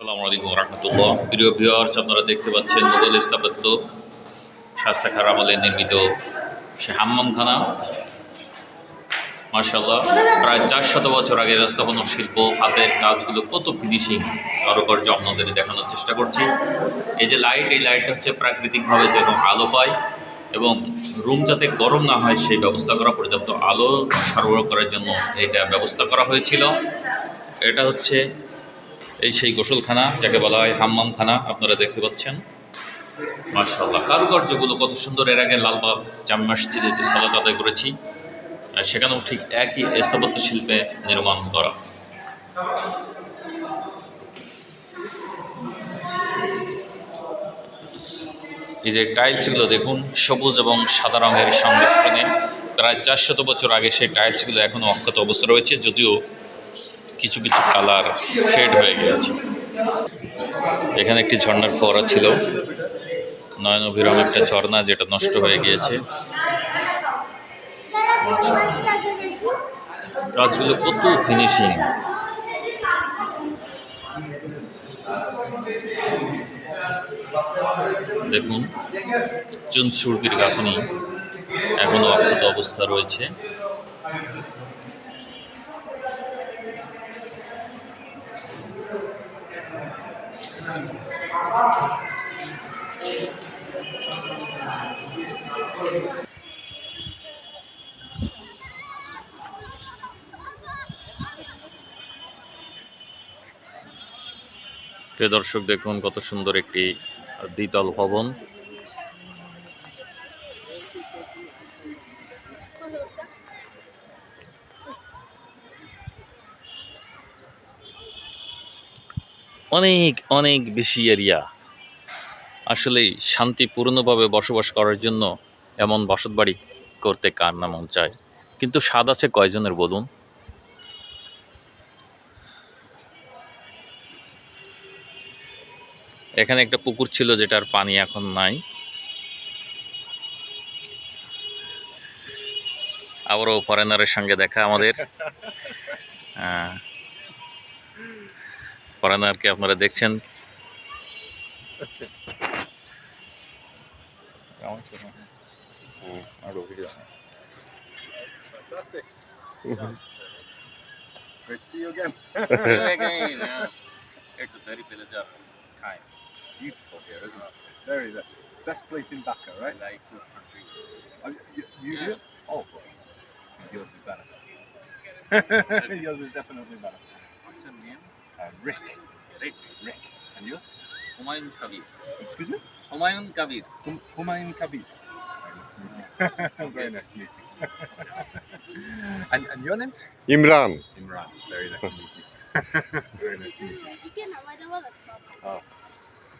আসসালামু আলাইকুম রহমতুল্লাহ। প্রিয় ভিউয়ার্স আপনারা দেখতে পাচ্ছেন মুঘল স্থাপত্য শাস্তাখার আমলে নির্মিত সে হাম্মামখানা। মার্শাল্লাহ প্রায় চার শত বছর আগে স্থাপন শিল্প, হাতের কাজগুলো কত ফিনিশিং কারুকার্য আপনাদের দেখানোর চেষ্টা করছি। এই যে লাইট এই লাইটটা হচ্ছে প্রাকৃতিকভাবে যেন আলো পায় এবং রুম যাতে গরম না হয়, সেই ব্যবস্থা করা, পর্যাপ্ত আলো সরবরাহ করার জন্য এটা ব্যবস্থা করা হয়েছিল। এটা হচ্ছে এই সেই গোসলখানা, যাকে বলা হয় হাম্মামখানা, আপনারা দেখতে পাচ্ছেন। মার্শাল্লাহ কারুকার্যগুলো কত সুন্দর। এর আগে লালবাগ জাম মসজিদে যে সালাত আদায় করেছি সেখানেও ঠিক একই স্থাপত্য শিল্পে নির্মাণ করা। এই যে টাইলসগুলো দেখুন, সবুজ এবং সাদা রঙের সংমিশ্রণে। প্রায় চারশত বছর আগে সেই টাইলসগুলো এখনও অক্ষত অবস্থা রয়েছে, যদিও কিছু কিছু কালার ফেড হয়ে গিয়েছে। এখানে একটি ঝর্ণার ফোয়ারা ছিল। নয়ন অভিরাম একটা ঝর্ণা যেটা নষ্ট হয়ে গিয়েছে। গাছগুলো কত ফিনিশিং দেখুন চুন সুরপির গাঁথনি এখনও অক্ষত অবস্থা রয়েছে। প্রিয় দর্শক দেখুন কত সুন্দর একটি দ্বিতল ভবন। অনেক অনেক বেশি এরিয়া। আসলেই শান্তিপূর্ণভাবে বসবাস করার জন্য এমন বসতবাড়ি করতে কার না মন চায়? কিন্তু স্বাদ আছে কয়জনের বলুন? এখানে একটা পুকুর ছিল যেটার পানি এখন নাই। আবারও ফরেনারের সঙ্গে দেখা আমাদের। ফরেনারকে আপনারা দেখছেন Fantastic. Great to see you again. again. yeah. It's a very pleasure times. Beautiful here, isn't it? Very the best place in Dhaka, right? I like your country. Oh, you, you Yes. do? Oh, well, I think yours is better. yours is definitely better. Uh, Rick. Rick. Rick. And yours? Humayun Kabir. Excuse me? Humayun Kabir. Hum- Humayun Kabir. Very nice to meet you. Very nice to meet you. and, and your name? Imran. Imran. Very nice to meet you. Very nice to meet you. Oh,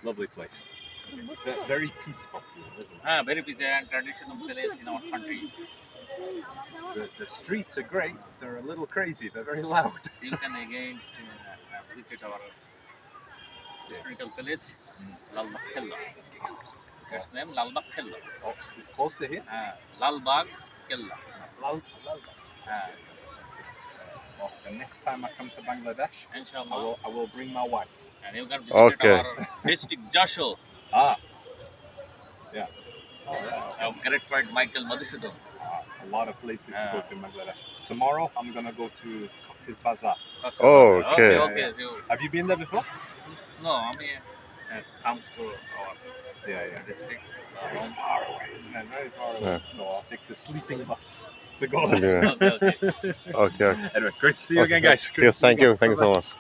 lovely place. Very peaceful, isn't it? Ah, very busy and traditional place in our country. The, the streets are great. They're a little crazy. They're very loud. So you can again uh, visit our historical village, Lalbagh Killa. Its name Lalbagh Killa. Oh, it's close to here. Ah, Lalbagh Killa. Lal, Lal. Ah, Well, the next time I come to Bangladesh, I inshallah. will I will bring my wife. And you can visit Okay. our district Jasho. Ah. Yeah. Our great friend Michael Madhusudan. Ah, a lot of places to go Ah. to in Bangladesh. Tomorrow I'm gonna go to Cox's Bazaar. That's Oh, all. okay. Okay, okay. So, Have you been there before? no, I mean, it comes to our Yeah, yeah. district. It's very far away, isn't it? Very far away. Yeah. So I'll take the sleeping bus to go there. Yeah. Okay, okay. Okay. Anyway, great to see you again, guys. Great to Yes, see thank you. again. Thank you so much.